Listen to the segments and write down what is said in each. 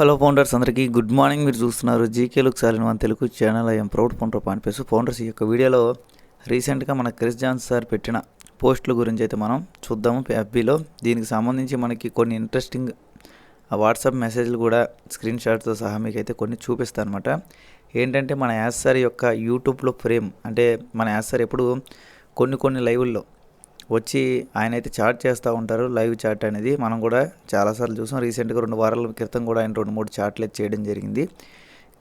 Hello founders అందరికీ good morning మీరు చూస్తున్నారు జీకే లుక్ సార్ మన Telugu channel I'm proud founder పానిపేసు founders ఈ యొక్క వీడియోలో రీసెంట్గా మన క్రిస్ జాన్స్ సార్ పెట్టిన పోస్టుల గురించి అయితే మనం చూద్దాము. ఎఫ్బీలో దీనికి సంబంధించి మనకి కొన్ని ఇంట్రెస్టింగ్ వాట్సాప్ మెసేజ్లు కూడా స్క్రీన్ షాట్తో సహా మీకు అయితే కొన్ని చూపిస్తాను అనమాట ఏంటంటే మన యాస్ సార్ యొక్క యూట్యూబ్లో ఫ్రేమ్ అంటే మన యాస్ సార్ ఎప్పుడు కొన్ని కొన్ని లైవ్ల్లో వచ్చి ఆయన అయితే చాట్ చేస్తూ ఉంటారు. లైవ్ చాట్ అనేది మనం కూడా చాలాసార్లు చూసాం. రీసెంట్గా రెండు వారాల క్రితం కూడా ఆయన రెండు మూడు చాట్లు చేయడం జరిగింది.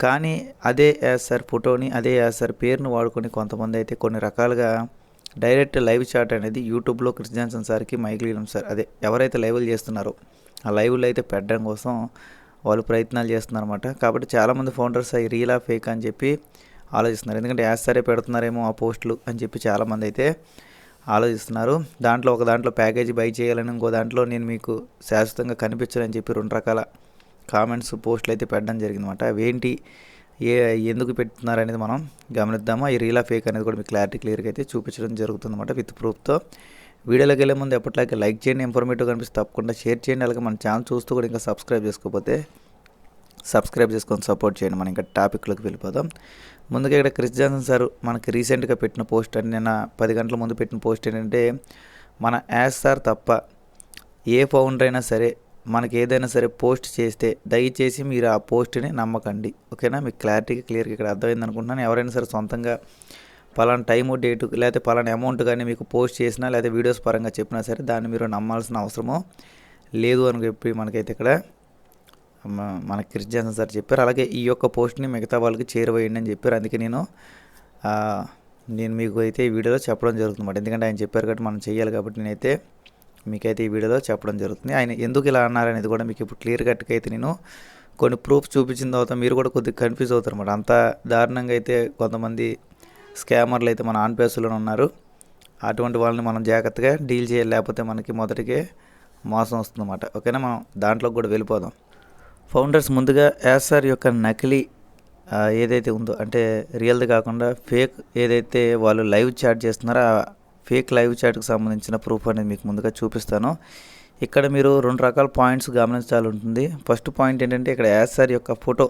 కానీ అదే యాస్ సార్ ఫోటోని అదే యాస్ సార్ పేరును వాడుకొని కొంతమంది అయితే కొన్ని రకాలుగా డైరెక్ట్ లైవ్ చాట్ అనేది యూట్యూబ్లో క్రిస్ సార్కి మైక్ లీలం సార్ అదే ఎవరైతే లైవ్లు చేస్తున్నారో ఆ లైవ్లు అయితే పెట్టడం కోసం వాళ్ళు ప్రయత్నాలు చేస్తున్నారన్నమాట. కాబట్టి చాలామంది ఫౌండర్స్ అవి రీలా ఫేక్ అని చెప్పి ఆలోచిస్తున్నారు. ఎందుకంటే యాస్ సరే పెడుతున్నారేమో ఆ పోస్టులు అని చెప్పి చాలామంది అయితే ఆలోచిస్తున్నారు. దాంట్లో ఒక దాంట్లో ప్యాకేజీ బై చేయాలని ఇంకో దాంట్లో నేను మీకు శాశ్వతంగా కనిపించాలని చెప్పి రెండు రకాల కామెంట్స్ పోస్టులు అయితే పెట్టడం జరిగిందన్నమాట. అవేంటి? ఏ ఎందుకు పెడుతున్నారు అనేది మనం గమనిద్దాము? ఈ రీలా ఫేక్ అనేది కూడా మీకు క్లారిటీ క్లియర్గా అయితే చూపించడం జరుగుతుందన్నమాట విత్ ప్రూఫ్తో. వీడియోలోకి వెళ్ళే ముందు ఎప్పటిలాగే లైక్ చేయండి ఇన్ఫర్మేటివ్ కనిపిస్తే తప్పకుండా షేర్ చేయండి అలాగే మన ఛానల్ చూస్తూ కూడా ఇంకా సబ్స్క్రైబ్ చేసుకోకపోతే సబ్స్క్రైబ్ చేసుకొని సపోర్ట్ చేయండి. మనం ఇంకా టాపిక్లోకి వెళ్ళిపోదాం. ముందుగా ఇక్కడ క్రిస్ జాన్సన్ సార్ మనకి రీసెంట్గా పెట్టిన పోస్ట్ అని నిన్న పది గంటల ముందు పెట్టిన పోస్ట్ ఏంటంటే మన యాస్ సార్ తప్ప ఏ ఫౌండర్ అయినా సరే మనకి ఏదైనా సరే పోస్ట్ చేస్తే దయచేసి మీరు ఆ పోస్ట్ని నమ్మకండి. ఓకేనా? మీకు క్లారిటీగా క్లియర్గా ఇక్కడ అర్థమైంది అనుకుంటున్నాను. ఎవరైనా సరే సొంతంగా పలానా టైము డేటు లేకపోతే పలానా అమౌంట్ కానీ మీకు పోస్ట్ చేసినా లేకపోతే వీడియోస్ పరంగా చెప్పినా సరే దాన్ని మీరు నమ్మాల్సిన అవసరమో లేదు అని చెప్పి మనకైతే ఇక్కడ మన క్రిస్ సార్ చెప్పారు. అలాగే ఈ యొక్క పోస్ట్ని మిగతా వాళ్ళకి చేరువేయండి అని చెప్పారు. అందుకే నేను నేను మీకు అయితే ఈ వీడియోలో చెప్పడం జరుగుతుంది అన్నమాట. ఎందుకంటే ఆయన చెప్పారు కాబట్టి మనం చేయాలి కాబట్టి నేనైతే మీకైతే ఈ వీడియోలో చెప్పడం జరుగుతుంది. ఆయన ఎందుకు ఇలా అన్నారనేది కూడా మీకు ఇప్పుడు క్లియర్ కట్గా అయితే నేను కొన్ని ప్రూఫ్ చూపించిన తర్వాత మీరు కూడా కొద్దిగా కన్ఫ్యూజ్ అవుతారు అనమాట అంత దారుణంగా అయితే కొంతమంది స్కామర్లు అయితే మన ఆన్పేసులో ఉన్నారు. అటువంటి వాళ్ళని మనం జాగ్రత్తగా డీల్ చేయాలి. లేకపోతే మనకి మొదటికే మోసం వస్తుందన్నమాట ఓకేనా? మనం దాంట్లోకి కూడా వెళ్ళిపోదాం. ఫౌండర్స్ ముందుగా యాసర్ యొక్క నకిలీ ఏదైతే ఉందో అంటే రియల్ది కాకుండా ఫేక్ ఏదైతే వాళ్ళు లైవ్ చాట్ చేస్తున్నారో ఆ ఫేక్ లైవ్ చాట్కి సంబంధించిన ప్రూఫ్ అనేది మీకు ముందుగా చూపిస్తాను. ఇక్కడ మీరు రెండు రకాల పాయింట్స్ గమనించాలి ఉంటుంది. ఫస్ట్ పాయింట్ ఏంటంటే ఇక్కడ యాసర్ యొక్క ఫోటో.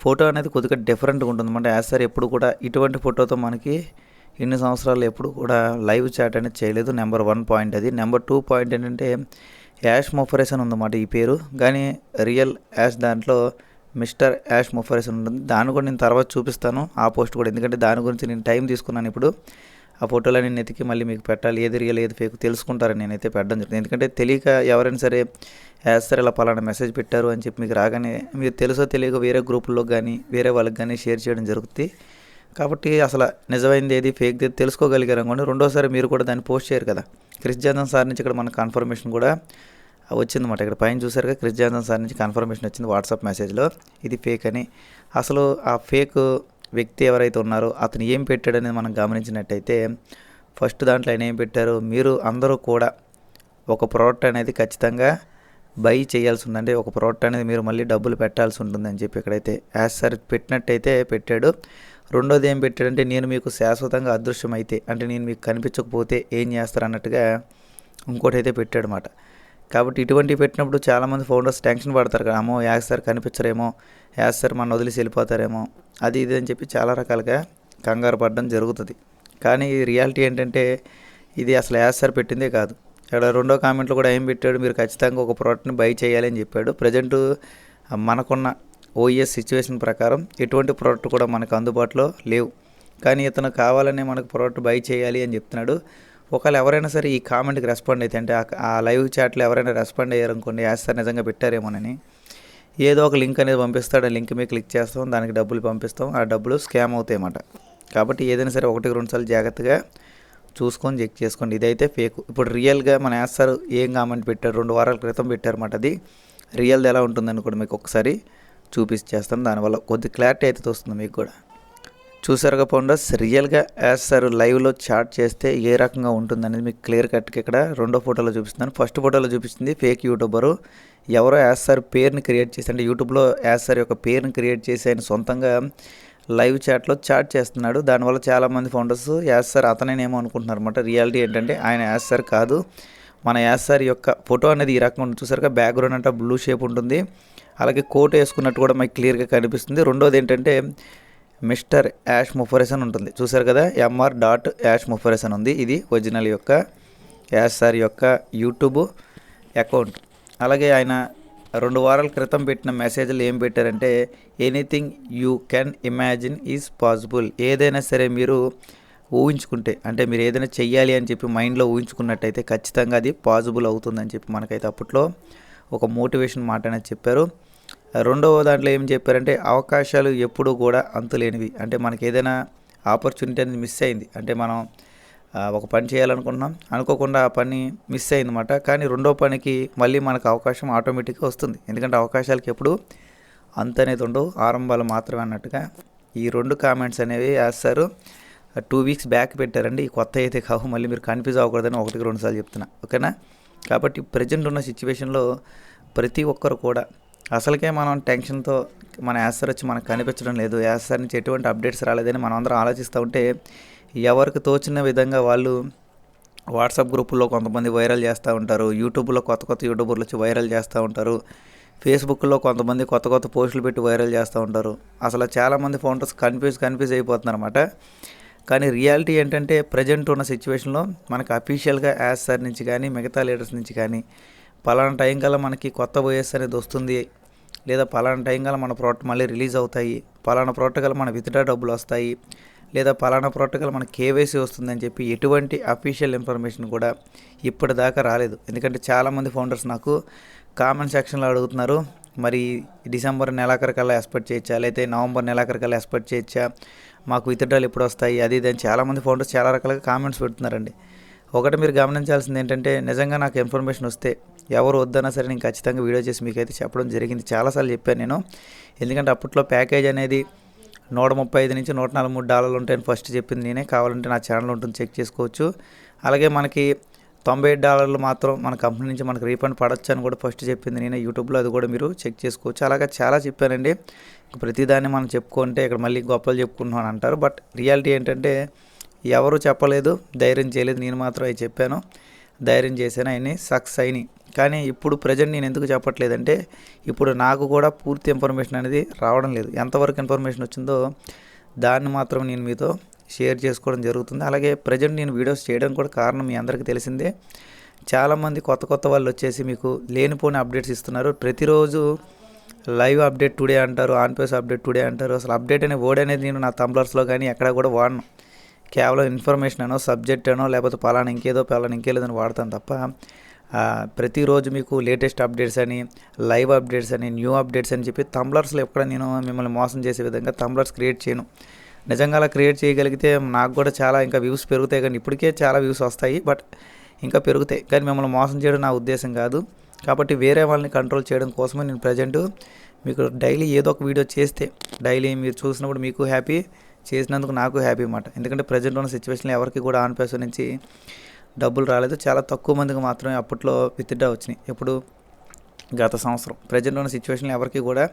ఫోటో అనేది కొద్దిగా డిఫరెంట్గా ఉంటుంది. అంటే యాసర్ ఎప్పుడు కూడా ఇటువంటి ఫోటోతో మనకి ఇన్ని సంవత్సరాలు ఎప్పుడు కూడా లైవ్ చాట్ అనేది చేయలేదు. నెంబర్ వన్ పాయింట్ అది. నెంబర్ టూ పాయింట్ ఏంటంటే యాష్ మొఫరెస్ అని ఉందన్నమాట ఈ పేరు. కానీ రియల్ యాష్ దాంట్లో మిస్టర్ యాష్ మొఫరెస్ ఉంటుంది. దాన్ని కూడా నేను తర్వాత చూపిస్తాను. ఆ పోస్ట్ కూడా. ఎందుకంటే దాని గురించి నేను టైం తీసుకున్నాను ఇప్పుడు. ఆ ఫోటోలో నేను ఎతికి మళ్ళీ మీకు పెట్టాలి. ఏది రియల్ ఏది ఫేక్ తెలుసుకుంటారని నేనైతే పెట్టడం జరుగుతుంది ఎందుకంటే తెలియక ఎవరైనా సరే వేస్తారు ఇలా పలానా మెసేజ్ పెట్టారు అని చెప్పి మీకు రాగానే మీరు తెలుసో తెలియక వేరే గ్రూపుల్లో కానీ వేరే వాళ్ళకి కానీ షేర్ చేయడం జరుగుతుంది కాబట్టి అసలు నిజమైంది ఏది ఫేక్ ఏది తెలుసుకోగలిగారు అనుకోండి రెండోసారి మీరు కూడా దాన్ని పోస్ట్ చేయరు కదా. క్రిస్ జాన్సన్ సార్ నుంచి ఇక్కడ మన కన్ఫర్మేషన్ కూడా వచ్చిందన్నమాట. ఇక్కడ పైన చూసారుగా క్రిస్ జాన్సన్ సార్ నుంచి కన్ఫర్మేషన్ వచ్చింది వాట్సాప్ మెసేజ్లో ఇది ఫేక్ అని. అసలు ఆ ఫేక్ వ్యక్తి ఎవరైతే ఉన్నారో అతను ఏం పెట్టాడనేది మనం గమనించినట్టయితే ఫస్ట్ దాంట్లో ఆయన ఏం పెట్టారు? మీరు అందరూ కూడా ఒక ప్రోడక్ట్ అనేది ఖచ్చితంగా బై చేయాల్సి ఉందండి. ఒక ప్రోడక్ట్ అనేది మీరు మళ్ళీ డబ్బులు పెట్టాల్సి ఉంటుందని చెప్పి ఇక్కడైతే యాజ్ సార్ పెట్టినట్టయితే పెట్టాడు. రెండోది ఏం పెట్టాడంటే నేను మీకు శాశ్వతంగా అదృశ్యం అయితే అంటే నేను మీకు కనిపించకపోతే ఏం చేస్తారు అన్నట్టుగా ఇంకోటి అయితే పెట్టాడు అనమాట కాబట్టి ఇటువంటివి పెట్టినప్పుడు చాలామంది ఫౌండర్స్ టెన్షన్ పడతారు కదా అమ్మో యాస్ సార్ కనిపించరేమో యాస్ సార్ మన వదిలేసి వెళ్ళిపోతారేమో అది ఇది అని చెప్పి చాలా రకాలుగా కంగారు పడడం జరుగుతుంది. కానీ రియాలిటీ ఏంటంటే ఇది అసలు యాస్ సార్ పెట్టిందే కాదు. ఇక్కడ రెండో కామెంట్లో కూడా ఏం పెట్టాడు మీరు ఖచ్చితంగా ఒక ప్రోడక్ట్ని బై చేయాలి అని చెప్పాడు. ప్రజెంట్ మనకున్న ఓఈఎస్ సిచ్యువేషన్ ప్రకారం ఎటువంటి ప్రోడక్ట్ కూడా మనకు అందుబాటులో లేవు. కానీ ఇతను కావాలనే మనకు ప్రోడక్ట్ బై చేయాలి అని చెప్తున్నాడు. ఒకవేళ ఎవరైనా సరే ఈ కామెంట్కి రెస్పాండ్ అయితే అంటే ఆ- లైవ్ చాట్లో ఎవరైనా రెస్పాండ్ అయ్యారనుకోండి యాస్ సార్ నిజంగా పెట్టారేమోనని. ఏదో ఒక లింక్ అనేది పంపిస్తాడు ఆ లింక్ మీద క్లిక్ చేస్తాం దానికి డబ్బులు పంపిస్తాం ఆ డబ్బులు స్కామ్ అవుతాయి అన్నమాట కాబట్టి ఏదైనా సరే ఒకటి రెండు సార్లు జాగ్రత్తగా చూసుకొని చెక్ చేసుకోండి. ఇదైతే ఫేక్. ఇప్పుడు రియల్గా మన యాస్తారు ఏం కామెంట్ పెట్టారు రెండు వారాల క్రితం పెట్టారన్నమాట అది. రియల్ది ఎలా ఉంటుందని కూడా మీకు ఒకసారి. చూపించేస్తాను దానివల్ల కొద్ది క్లారిటీ అయితే వస్తుంది మీకు కూడా. చూసారుగా ఫౌండర్స్ రియల్గా యాజ్ సార్ లైవ్లో చాట్ చేస్తే ఏ రకంగా ఉంటుందనేది మీకు క్లియర్ కట్గా ఇక్కడ రెండో ఫోటోలో చూపిస్తున్నాను. ఫస్ట్ ఫోటోలో చూపిస్తుంది ఫేక్ యూట్యూబరు ఎవరో యాజ్ సార్ పేరుని క్రియేట్ చేసి అంటే యూట్యూబ్లో యాజ్ సార్ యొక్క పేరుని క్రియేట్ చేసి ఆయన సొంతంగా లైవ్ చాట్లో చాట్ చేస్తున్నాడు. దానివల్ల చాలామంది ఫౌండర్స్ యాజ్ సార్ అతనేనేమో అనుకుంటున్నారు అనమాట రియాలిటీ ఏంటంటే ఆయన యాజ్ సార్ కాదు. మన యాజ్ సార్ యొక్క ఫోటో అనేది ఈ రకంగా ఉంటుంది. చూసారుగా బ్యాక్గ్రౌండ్ అంటే బ్లూ షేప్ ఉంటుంది. అలాగే కోట్ వేసుకున్నట్టు కూడా మనకి క్లియర్గా కనిపిస్తుంది. రెండోది ఏంటంటే మిస్టర్ యాష్ ముఫరెస్ అని ఉంటుంది. చూసారు కదా? ఎంఆర్ డాట్ యాష్ ముఫరెస్ అని ఉంది. ఇది ఒరిజినల్ యొక్క యాష్ సార్ యొక్క యూట్యూబ్ అకౌంట్. అలాగే ఆయన రెండు వారాల క్రితం పెట్టిన మెసేజ్లు ఏం పెట్టారంటే anything you can imagine is possible. ఏదైనా సరే మీరు ఊహించుకుంటే అంటే మీరు ఏదైనా చెయ్యాలి అని చెప్పి మైండ్లో ఊహించుకున్నట్టయితే ఖచ్చితంగా అది పాసిబుల్ అవుతుందని చెప్పి మనకైతే అప్పట్లో ఒక మోటివేషన్ మాట అనేది చెప్పారు. రెండవ దాంట్లో ఏం చెప్పారంటే అవకాశాలు ఎప్పుడూ కూడా అంతులేనివి. అంటే మనకి ఏదైనా ఆపర్చునిటీ అనేది మిస్ అయింది. అంటే మనం ఒక పని చేయాలనుకుంటున్నాం అనుకోకుండా ఆ పని మిస్ అయిందన్నమాట. కానీ రెండో పనికి మళ్ళీ మనకు అవకాశం ఆటోమేటిక్గా వస్తుంది. ఎందుకంటే అవకాశాలకి ఎప్పుడు అంత అనేది ఉండవు. ఆరంభాలు మాత్రమే అన్నట్టుగా ఈ రెండు కామెంట్స్ అనేవి వేస్తారు. టూ వీక్స్ బ్యాక్ పెట్టారండి. ఈ కొత్త అయితే కావు మళ్ళీ మీరు కన్ఫ్యూజ్ అవ్వకూడదని ఒకటికి రెండు సార్లు చెప్తున్నా. ఓకేనా? కాబట్టి ప్రజెంట్ ఉన్న సిచ్యువేషన్లో ప్రతి ఒక్కరు కూడా అసలుకే మనం టెన్షన్తో మన యాసర్ వచ్చి మనకు కనిపించడం లేదు. యాసర్ నుంచి ఎటువంటి అప్డేట్స్ రాలేదని మనం అందరం ఆలోచిస్తూ ఉంటే ఎవరికి తోచిన విధంగా వాళ్ళు వాట్సాప్ గ్రూపుల్లో కొంతమంది వైరల్ చేస్తూ ఉంటారు. యూట్యూబ్లో కొత్త కొత్త యూట్యూబర్లు వచ్చి వైరల్ చేస్తూ ఉంటారు. ఫేస్బుక్లో కొంతమంది కొత్త కొత్త పోస్టులు పెట్టి వైరల్ చేస్తూ ఉంటారు. అసలు చాలామంది ఫోటోస్ కన్ఫ్యూజ్ కన్ఫ్యూజ్ అయిపోతున్నారు అనమాట కానీ రియాలిటీ ఏంటంటే ప్రజెంట్ ఉన్న సిచ్యువేషన్లో మనకు అఫీషియల్గా యాజ్ సార్ నుంచి కానీ మిగతా లీడర్స్ నుంచి కానీ పలానా టైం కల్లా మనకి కొత్త ఓఎస్ అనేది వస్తుంది. లేదా పలానా టైం గల మన ప్రోడక్ట్ మళ్ళీ రిలీజ్ అవుతాయి పలానా ప్రోడక్ట్ గల మన విత్డ్రా డబ్బులు వస్తాయి లేదా పలానా ప్రోడక్ట్ మన కేవైసీ వస్తుందని చెప్పి ఎటువంటి అఫీషియల్ ఇన్ఫర్మేషన్ కూడా ఇప్పటిదాకా రాలేదు. ఎందుకంటే చాలామంది ఫౌండర్స్ నాకు కామెంట్ సెక్షన్లో అడుగుతున్నారు మరి డిసెంబర్ నెలాఖరికల్లా ఎక్స్పెక్ట్ చేయొచ్చా? లేకపోతే నవంబర్ నెలాఖరికల్లా ఎక్స్పెక్ట్ చేయొచ్చా? మాకు విత్డ్రాలు ఎప్పుడు వస్తాయి? అది ఇది అని చాలామంది ఫౌండర్స్ చాలా రకాలుగా కామెంట్స్ పెడుతున్నారండి. ఒకటి మీరు గమనించాల్సింది ఏంటంటే నిజంగా నాకు ఇన్ఫర్మేషన్ వస్తే ఎవరు వద్దన్నా సరే నేను ఖచ్చితంగా వీడియో చేసి మీకైతే చెప్పడం జరిగింది. చాలాసార్లు చెప్పాను నేను. ఎందుకంటే అప్పట్లో ప్యాకేజ్ అనేది నూట ముప్పై ఐదు నుంచి నూట నలభై మూడు డాలర్లు ఉంటాయని ఫస్ట్ చెప్పింది నేనే. కావాలంటే నా ఛానల్ ఉంటుంది చెక్ చేసుకోవచ్చు. అలాగే మనకి తొంభై ఐదు డాలర్లు మాత్రం మన కంపెనీ నుంచి మనకు రీఫండ్ పడచ్చు అని కూడా ఫస్ట్ చెప్పింది నేను. యూట్యూబ్లో అది కూడా మీరు చెక్ చేసుకోవచ్చు. అలాగే చాలా చెప్పానండి. ప్రతిదాన్ని మనం చెప్పుకుంటే ఇక్కడ మళ్ళీ గొప్పలు చెప్పుకుంటున్నాను అంటారు. బట్ రియాలిటీ ఏంటంటే ఎవరు చెప్పలేదు ధైర్యం చేయలేదు నేను మాత్రం అవి చెప్పాను. ధైర్యం చేశాను అవన్నీ సక్సెస్ అయినాయి కానీ ఇప్పుడు ప్రజెంట్ నేను ఎందుకు చెప్పట్లేదంటే ఇప్పుడు నాకు కూడా పూర్తి ఇన్ఫర్మేషన్ అనేది రావడం లేదు. ఎంతవరకు ఇన్ఫర్మేషన్ వచ్చిందో దాన్ని మాత్రం నేను మీతో షేర్ చేసుకోవడం జరుగుతుంది. అలాగే ప్రజెంట్ నేను వీడియోస్ చేయడం కూడా కారణం మీ అందరికీ తెలిసిందే. చాలామంది కొత్త కొత్త వాళ్ళు వచ్చేసి మీకు లేనిపోని అప్డేట్స్ ఇస్తున్నారు. ప్రతిరోజు లైవ్ అప్డేట్ టుడే అంటారు ఆన్ పేస్ అప్డేట్ టుడే అంటారు. అసలు అప్డేట్ అనే వర్డ్ అనేది నేను నా తంబ్లర్స్లో కానీ ఎక్కడ కూడా వాడను. కేవలం ఇన్ఫర్మేషన్ అనో సబ్జెక్ట్ అనో లేకపోతే పలానా ఇంకేదో పలానా ఇంకేలేదని వాడతాను తప్ప ప్రతిరోజు మీకు లేటెస్ట్ అప్డేట్స్ అని లైవ్ అప్డేట్స్ అని న్యూ అప్డేట్స్ అని చెప్పి తంబ్లర్స్లో ఎక్కడ నేను మిమ్మల్ని మోసం చేసే విధంగా తంబ్లర్స్ క్రియేట్ చేయను. నిజంగా అలా క్రియేట్ చేయగలిగితే నాకు కూడా చాలా ఇంకా వ్యూస్ పెరుగుతాయి కానీ ఇప్పటికే చాలా వ్యూస్ వస్తాయి బట్ ఇంకా పెరుగుతాయి. కానీ మిమ్మల్ని మోసం చేయడం నా ఉద్దేశం కాదు. కాబట్టి వేరే వాళ్ళని కంట్రోల్ చేయడం కోసమే నేను ప్రజెంట్ మీకు డైలీ ఏదో ఒక వీడియో చేస్తే డైలీ మీరు చూసినప్పుడు మీకు హ్యాపీ చేసినందుకు నాకు హ్యాపీ అన్నమాట. ఎందుకంటే ప్రజెంట్ ఉన్న సిచ్యువేషన్లో ఎవరికి కూడా ఆన్ పేస్ నుంచి డబ్బులు రాలేదు. చాలా తక్కువ మందికి మాత్రమే అప్పట్లో విత్డ్రా వచ్చినాయి. ఇప్పుడు గత సంవత్సరం. ప్రజెంట్ ఉన్న సిచ్యువేషన్లో ఎవరికి కూడా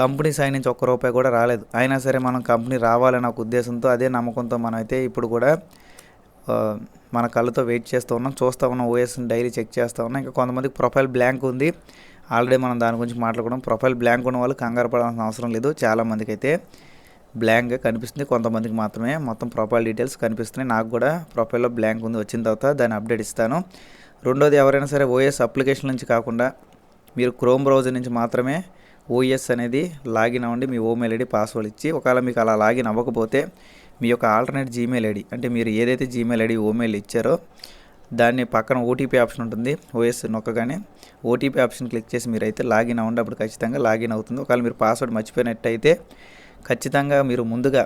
కంపెనీ సైడ్ నుంచి ఒక్క రూపాయి కూడా రాలేదు. అయినా సరే మనం కంపెనీ రావాలనే ఒక ఉద్దేశంతో అదే నమ్మకంతో మనం అయితే ఇప్పుడు కూడా మన కళ్ళతో వెయిట్ చేస్తూ ఉన్నాం. చూస్తూ ఉన్నాం. ఓఎస్ని డైలీ చెక్ చేస్తూ ఉన్నాం. ఇంకా కొంతమందికి ప్రొఫైల్ బ్లాంక్ ఉంది. ఆల్రెడీ మనం దాని గురించి మాట్లాడుకోవడం ప్రొఫైల్ బ్లాంక్ ఉన్న వాళ్ళు కంగారు పడాల్సిన అవసరం లేదు. చాలామందికి అయితే బ్లాంక్గా కనిపిస్తుంది. కొంతమందికి మాత్రమే మొత్తం ప్రొఫైల్ డీటెయిల్స్ కనిపిస్తున్నాయి. నాకు కూడా ప్రొఫైల్లో బ్లాంక్ ఉంది. వచ్చిన తర్వాత దాన్ని అప్డేట్ ఇస్తాను. రెండోది ఎవరైనా సరే ఓఎస్ అప్లికేషన్ నుంచి కాకుండా మీరు క్రోమ్ బ్రౌజర్ నుంచి మాత్రమే ఓఎస్ అనేది లాగిన్ అవ్వండి. మీ ఓమెయిల్ ఐడి పాస్వర్డ్ ఇచ్చి ఒకవేళ మీకు అలా లాగిన్ అవ్వకపోతే మీ యొక్క ఆల్టర్నేట్ జీమెయిల్ ఐడి అంటే మీరు ఏదైతే జీమెయిల్ ఐడి ఓమెయిల్ ఇచ్చారో దాన్ని పక్కన ఓటీపీ ఆప్షన్ ఉంటుంది. ఓఎస్ నొక్కగానే ఓటీపీ ఆప్షన్ క్లిక్ చేసి మీరైతే లాగిన్ అవ్వండి. అప్పుడు ఖచ్చితంగా లాగిన్ అవుతుంది. ఒకవేళ మీరు పాస్వర్డ్ మర్చిపోయినట్టయితే ఖచ్చితంగా మీరు ముందుగా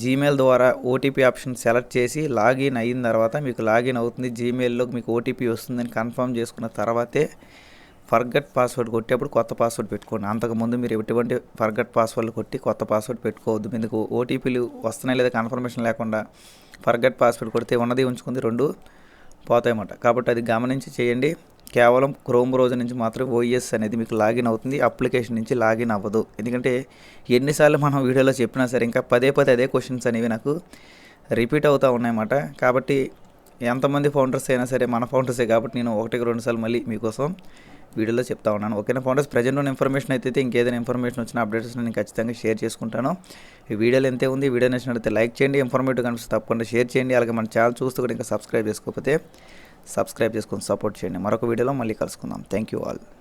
జీమెయిల్ ద్వారా ఓటీపీ ఆప్షన్ సెలెక్ట్ చేసి లాగిన్ అయిన తర్వాత మీకు లాగిన్ అవుతుంది. జీమెయిల్లో మీకు ఓటీపీ వస్తుందని కన్ఫర్మ్ చేసుకున్న తర్వాతే ఫర్గట్ పాస్వర్డ్ కొట్టేప్పుడు కొత్త పాస్వర్డ్ పెట్టుకోండి. అంతకుముందు మీరు ఎటువంటి ఫర్గట్ పాస్వర్డ్ కొట్టి కొత్త పాస్వర్డ్ పెట్టుకోవద్దు. మీకు ఓటీపీలు వస్తున్నాయి లేదా కన్ఫర్మేషన్ లేకుండా ఫర్గట్ పాస్వర్డ్ కొడితే ఉన్నది ఉంచుకుంది. రెండు పోతాయన్నమాట. కాబట్టి అది గమనించి చేయండి. కేవలం క్రోమ్ బ్రౌజర్ నుంచి మాత్రమే ఓఎస్ అనేది మీకు లాగిన్ అవుతుంది. అప్లికేషన్ నుంచి లాగిన్ అవ్వదు. ఎందుకంటే ఎన్నిసార్లు మనం వీడియోలో చెప్పినా సరే ఇంకా పదే పదే అదే క్వశ్చన్స్ అనేవి నాకు రిపీట్ అవుతూ ఉన్నాయన్నమాట. కాబట్టి ఎంతమంది ఫౌండర్స్ అయినా సరే మన ఫౌండర్సే కాబట్టి నేను ఒకటికి రెండు సార్లు మళ్ళీ మీకోసం వీడియోలో చెప్తా ఉన్నాను. ఓకేనా ఫౌండర్స్? ప్రజెంట్ ఉన్న ఇన్ఫర్మేషన్ అయితే ఇంకేదైనా ఇన్ఫర్మేషన్ వచ్చిన అప్డేట్స్ నేను ఖచ్చితంగా షేర్ చేసుకుంటాను. ఈ వీడియోలో ఎంత ఉంది? వీడియో నచ్చినట్లయితే లైక్ చేయండి. ఇన్ఫర్మేటివ్ కనిపిస్తే తప్పకుండా షేర్ చేయండి. అలాగే మన ఛానల్ చూస్తూ కూడా ఇంకా సబ్స్క్రైబ్ చేసుకోకపోతే సబ్స్క్రైబ్ చేసుకొని సపోర్ట్ చేయండి. మరొక వీడియోలో మళ్ళీ కలుసుకుందాం. Thank you all